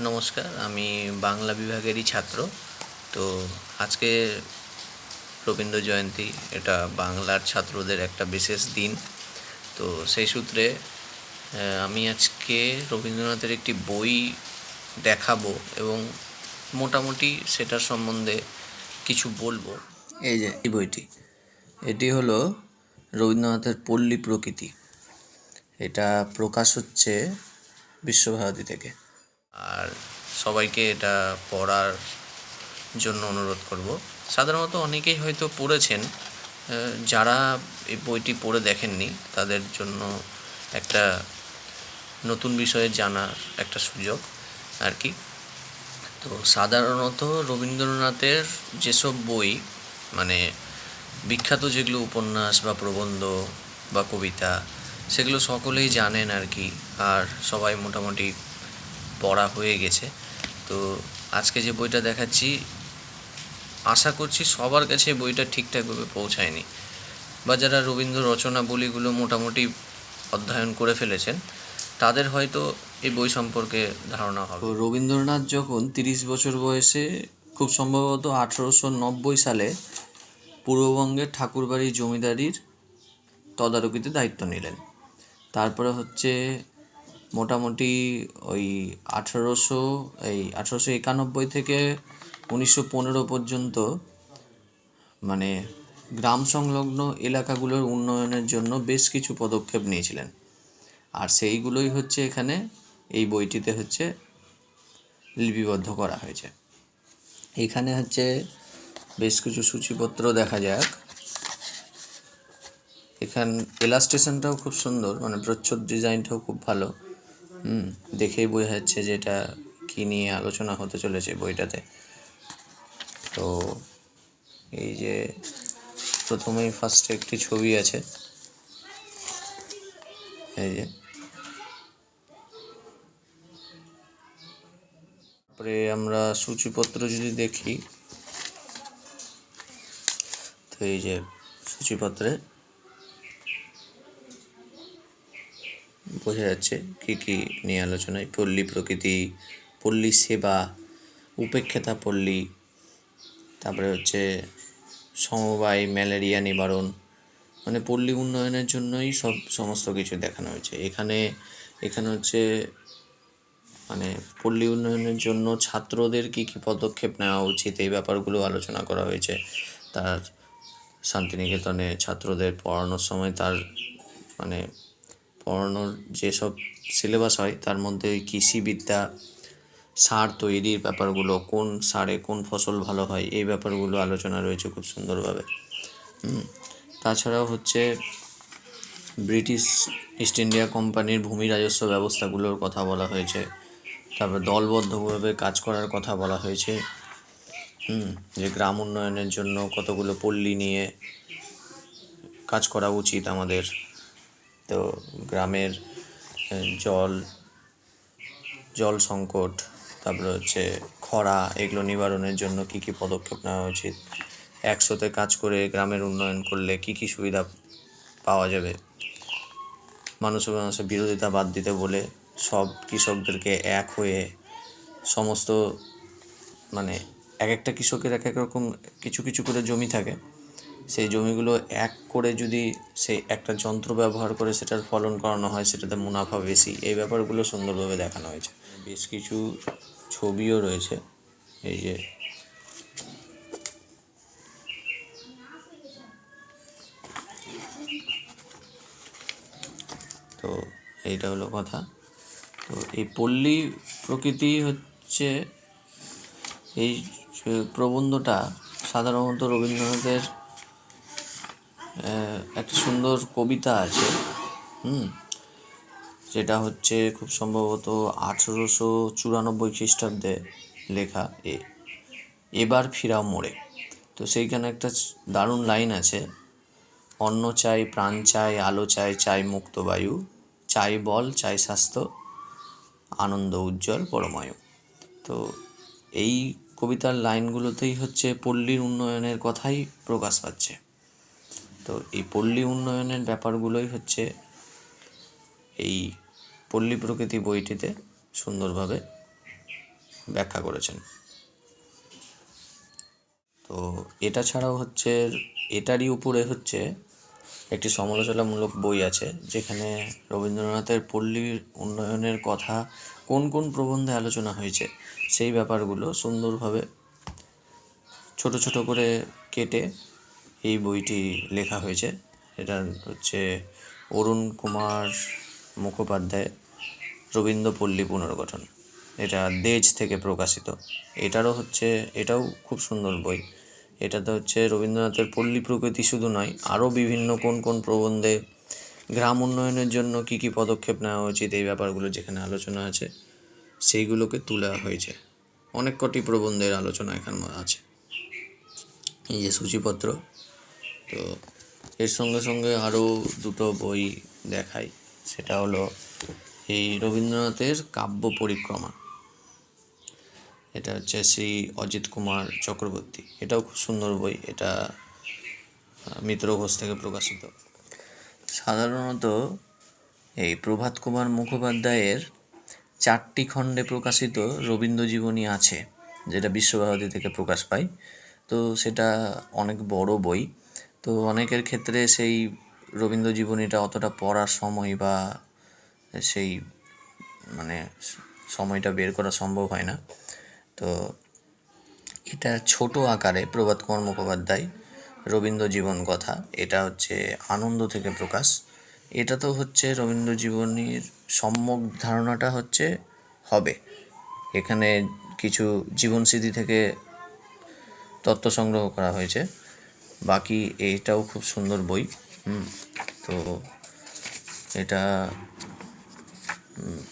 নমস্কার, আমি বাংলা বিভাগেরই ছাত্র। তো আজকে রবীন্দ্র জয়ন্তী, এটা বাংলার ছাত্রদের একটা বিশেষ দিন। তো সেই সূত্রে আমি আজকে রবীন্দ্রনাথের একটি বই দেখাবো এবং মোটামুটি সেটার সম্বন্ধে কিছু বলব। এই যে, এই বইটি, এটি হলো রবীন্দ্রনাথের পল্লী প্রকৃতি। এটা প্রকাশ হচ্ছে বিশ্বভারতী থেকে। আর সবাইকে এটা পড়ার জন্য অনুরোধ করব। সাধারণত অনেকেই হয়তো পড়েছেন যারা এই বইটি পড়ে দেখেননি, তাদের জন্য একটা নতুন বিষয়ে জানার একটা সুযোগ আর কি। তো সাধারণত রবীন্দ্রনাথের যেসব বই মানে বিখ্যাত যেগুলো উপন্যাস বা প্রবন্ধ বা কবিতা, সেগুলো সকলেই জানেন আর কি, আর সবাই মোটামুটি পড়া হয়ে গেছে। তো আজকে যে বইটা দেখাচ্ছি, আশা করছি সবার কাছে বইটা ঠিকঠাকভাবে পৌঁছায়নি। বা যারা রবীন্দ্র রচনাবলীগুলো মোটামুটি অধ্যয়ন করে ফেলেছেন, তাদের হয়তো এই বই সম্পর্কে ধারণা হবে। রবীন্দ্রনাথ যখন তিরিশ বছর বয়সে খুব সম্ভবত আঠেরোশো নব্বই সালে পূর্ববঙ্গের ঠাকুরবাড়ি জমিদারির তদারকিতে দায়িত্ব নিলেন। তারপরে হচ্ছে মোটামুটি ওই আঠেরোশো, এই আঠেরোশো একানব্বই থেকে উনিশশো পনেরো পর্যন্ত মানে গ্রাম সংলগ্ন এলাকাগুলোর উন্নয়নের জন্য বেশ কিছু পদক্ষেপ নিয়েছিলেন। আর সেইগুলোই হচ্ছে এখানে এই বইটিতে হচ্ছে লিপিবদ্ধ করা হয়েছে। এখানে হচ্ছে বেশ কিছু সূচিপত্র দেখা যাক। এখান এলাস্ট্রেশনটাও খুব সুন্দর মানে প্রচ্ছদ ডিজাইনটাও খুব ভালো। হুম, দেখেই বোঝা যাচ্ছে যে এটা কী নিয়ে আলোচনা হতে চলেছে বইটাতে। তো এই যে প্রথমেই ফার্স্টে একটি ছবি আছে। এই যে। তারপরে আমরা সূচিপত্র যদি দেখি, তো এই যে সূচিপত্রে বোঝা যাচ্ছে কী কী নিয়ে আলোচনায় পল্লী প্রকৃতি, পল্লী সেবা, উপেক্ষিতা পল্লী, তারপরে হচ্ছে সমবায়, ম্যালেরিয়া নিবারণ মানে পল্লী উন্নয়নের জন্যই সব সমস্ত কিছু দেখানো হয়েছে। এখানে এখানে হচ্ছে মানে পল্লী উন্নয়নের জন্য ছাত্রদের কী কী পদক্ষেপ নেওয়া উচিত, এই ব্যাপারগুলো আলোচনা করা হয়েছে। তার শান্তিনিকেতনে ছাত্রদের পড়ানোর সময় তার মানে পড়ানোর যেসব সিলেবাস হয়, তার মধ্যে ওই কৃষিবিদ্যা সার তৈরির ব্যাপারগুলো, কোন সারে কোন ফসল ভালো হয়, এই ব্যাপারগুলো আলোচনা রয়েছে খুব সুন্দরভাবে। তাছাড়াও হচ্ছে ব্রিটিশ ইস্ট ইন্ডিয়া কোম্পানির ভূমি রাজস্ব ব্যবস্থাগুলোর কথা বলা হয়েছে, তারপর দলবদ্ধভাবে কাজ করার কথা বলা হয়েছে, হুম, যে গ্রাম উন্নয়নের জন্য কতগুলো পল্লী নিয়ে কাজ করা উচিত আমাদের। তো গ্রামের জল জল সংকট, তারপরে হচ্ছে খরা, এগুলো নিবারণের জন্য কি কি পদক্ষেপ নেওয়া উচিত? একসাথে কাজ করে গ্রামের উন্নয়ন করলে কি কি সুবিধা পাওয়া যাবে? মানুষের মানুষের বিরোধিতা বাদ দিতে বলে সব কৃষকদেরকে এক হয়ে সমস্ত মানে এক একটা কৃষকের এক এক রকম কিছু কিছু করে জমি থাকে। সেই জমিগুলো এক করে যদি সেই একটা যন্ত্র ব্যবহার করে সেটার ফলন করানো হয়, সেটাতে মুনাফা বেশি। এই ব্যাপারগুলো সুন্দরভাবে দেখানো হয়েছে। বেশ কিছু ছবিও রয়েছে। এই যে তো এইটা হলো কথা। তো এই পল্লী প্রকৃতি হচ্ছে এই প্রবন্ধটা সাধারণত রবীন্দ্রনাথের একটা সুন্দর কবিতা আছে, হুম, যেটা হচ্ছে খুব সম্ভবত আঠেরোশো চুরানব্বই খ্রিস্টাব্দে লেখা, এ, এবার ফিরাও মোড়ে। তো সেইখানে একটা দারুণ লাইন আছে, অন্ন চাই, প্রাণ চাই, আলো চাই চাই মুক্ত বায়ু, চাই বল, চাই স্বাস্থ্য, আনন্দ উজ্জ্বল, পরমায়ু। তো এই কবিতার লাইনগুলোতেই হচ্ছে পল্লীর উন্নয়নের কথাই প্রকাশ পাচ্ছে। তো এই পল্লী উন্নয়নের ব্যাপারগুলোই হচ্ছে এই পল্লী প্রকৃতি বইটিতে সুন্দরভাবে ব্যাখ্যা করেছেন। তো এটা ছাড়াও হচ্ছে, এটারই উপরে হচ্ছে একটি সমালোচনামূলক বই আছে, যেখানে রবীন্দ্রনাথের পল্লীর উন্নয়নের কথা কোন কোন প্রবন্ধে আলোচনা হয়েছে, সেই ব্যাপারগুলো সুন্দরভাবে ছোট ছোট করে কেটে এই বইটি লেখা হয়েছে। এটা হচ্ছে অরুণ কুমার মুখোপাধ্যায় রবীন্দ্রপল্লী পুনর্গঠন। এটা দেজ থেকে প্রকাশিত। এটারও হচ্ছে, এটাও খুব সুন্দর বই। এটাতে হচ্ছে রবীন্দ্রনাথের পল্লী প্রকৃতি শুধু নয়, আরও বিভিন্ন কোন কোন প্রবন্ধে গ্রাম উন্নয়নের জন্য কী কী পদক্ষেপ নেওয়া উচিত এই ব্যাপারগুলো যেখানে আলোচনা আছে, সেইগুলোকে তোলা হয়েছে। অনেক কটি প্রবন্ধের আলোচনা এখানে আছে। এই যে সূচিপত্র তো এর সঙ্গে সঙ্গে আরও দুটো বই দেখাই। সেটা হলো এই রবীন্দ্রনাথের কাব্য পরিক্রমা। এটা হচ্ছে শ্রী অজিত কুমার চক্রবর্তী। এটাও খুব সুন্দর বই। এটা মিত্র ঘোষ থেকে প্রকাশিত। সাধারণত এই প্রভাত কুমার মুখোপাধ্যায়ের চারটি খণ্ডে প্রকাশিত রবীন্দ্র জীবনী আছে, যেটা বিশ্বভারতী থেকে প্রকাশ পায়। তো সেটা অনেক বড় বই। তো অনেকের ক্ষেত্রে সেই রবীন্দ্র জীবনীটা অতটা পড়ার সময় বা সেই মানে সময়টা বের করা সম্ভব হয় না। তো এটা ছোট আকারে প্রভাত মুখোপাধ্যায়, রবীন্দ্র জীবন কথা, এটা হচ্ছে আনন্দ থেকে প্রকাশ। এটা তো হচ্ছে রবীন্দ্র জীবনীর সম্যক ধারণাটা হচ্ছে হবে। এখানে কিছু জীবনস্মৃতি থেকে তথ্য সংগ্রহ করা হয়েছে। বাকি এটাও খুব সুন্দর বই হুম, তো এটা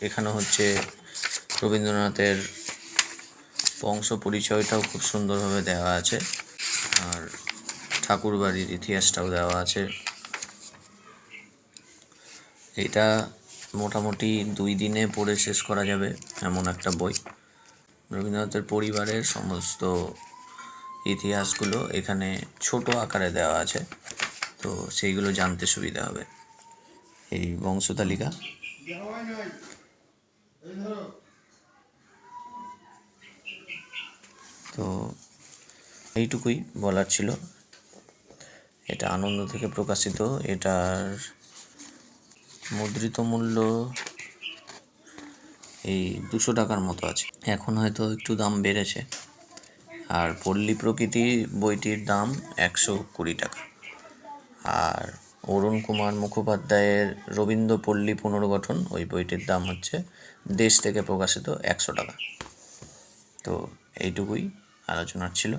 এখানে হচ্ছে রবীন্দ্রনাথের বংশ পরিচয়টাও খুব সুন্দরভাবে দেওয়া আছে আর ঠাকুর বাড়ির ইতিহাসটাও দেওয়া আছে। এটা মোটামুটি দুই দিনে পড়ে শেষ করা যাবে এমন একটা বই। রবীন্দ্রনাথের পরিবারের সমস্ত ইতিহাসগুলো এখানে ছোট আকারে দেওয়া আছে। তো সেইগুলো জানতে সুবিধা হবে। এই বংশ তালিকা তো এইটুকুই বলার ছিল। এটা আনন্দ থেকে প্রকাশিত। এটার মুদ্রিত মূল্য এই দুশো টাকার মতো আছে। এখন হয়তো একটু দাম বেড়েছে। আর পল্লী প্রকৃতি বইটির দাম একশো কুড়ি টাকা। আর অরুণ কুমার মুখোপাধ্যায়ের রবীন্দ্র পল্লী পুনর্গঠন ওই বইটির দাম হচ্ছে দেশ থেকে প্রকাশিত একশো টাকা। তো এইটুকুই আলোচনার ছিল।